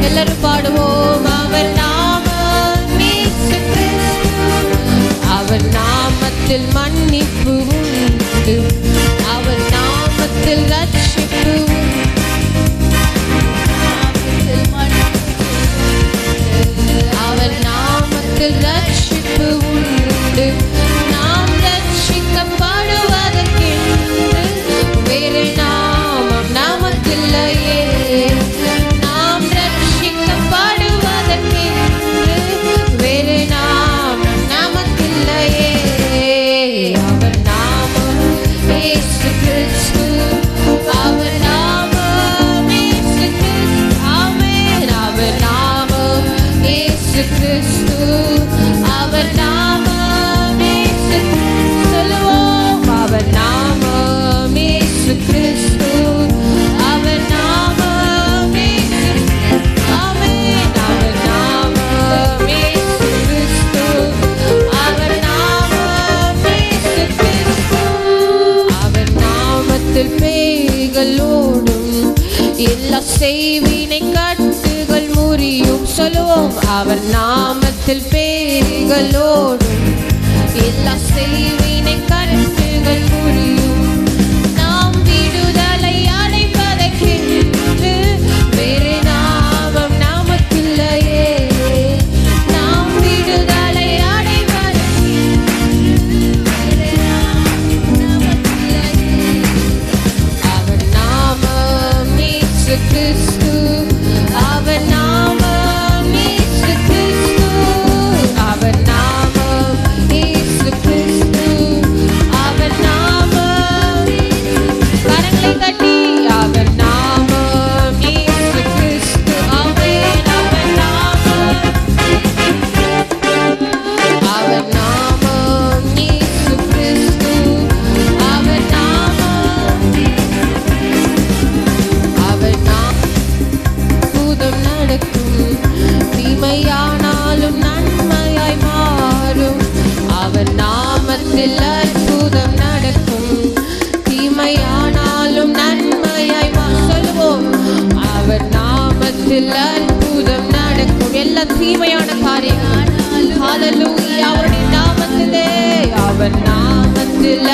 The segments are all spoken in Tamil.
எல்லாரும் பாடுவோம். அவர் நாம அவர் நாமத்தில் மன்னிப்பு கட்டினை கட்டுகள் முறியும். சொல்லுவோம் அவர் நாமத்தில் பேரிகளோடும் எல்லா செய்வினை கரட்டுகள் முறி தீமையான காரியங்கள். அவருடைய நாமத்திலே அவன் நாமத்தில்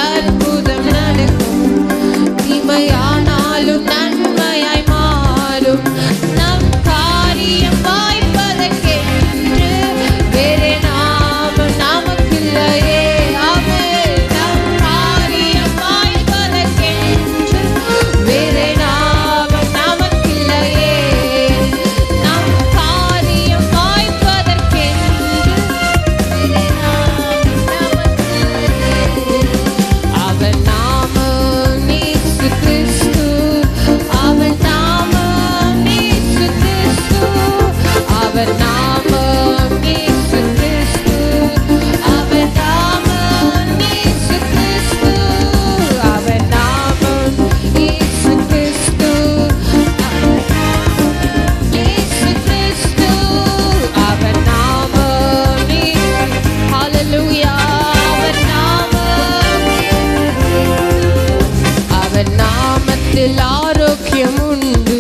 வீட்டில் ஆரோக்கியம் உண்டு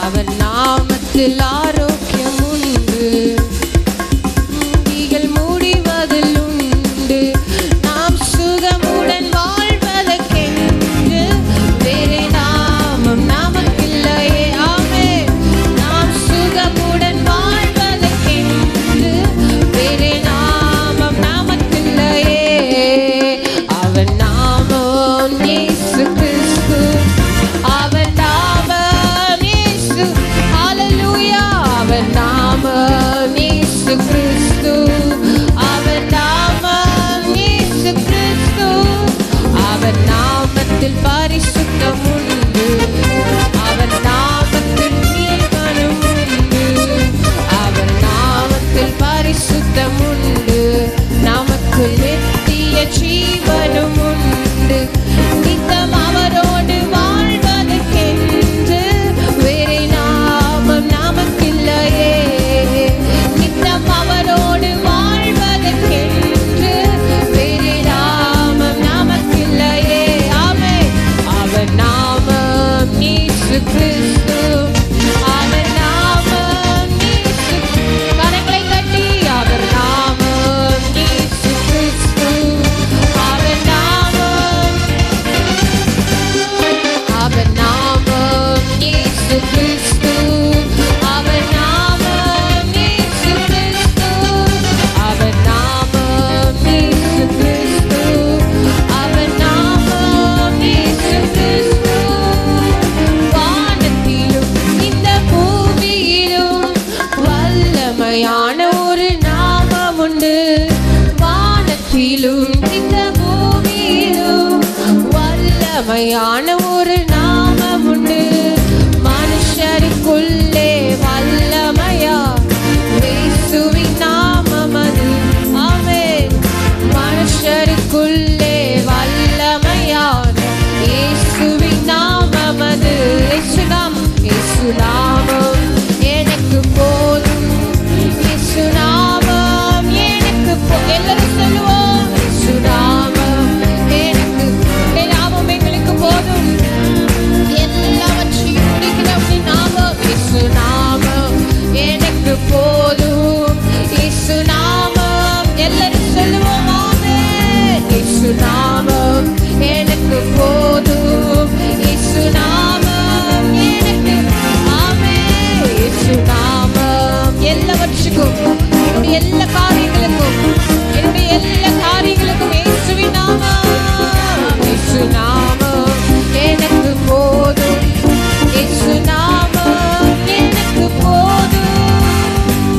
அவன் நாமத்தில் ஆரோக்கியம் உண்மையான ஒரு நான் ಎಲ್ಲ ಕಾಲ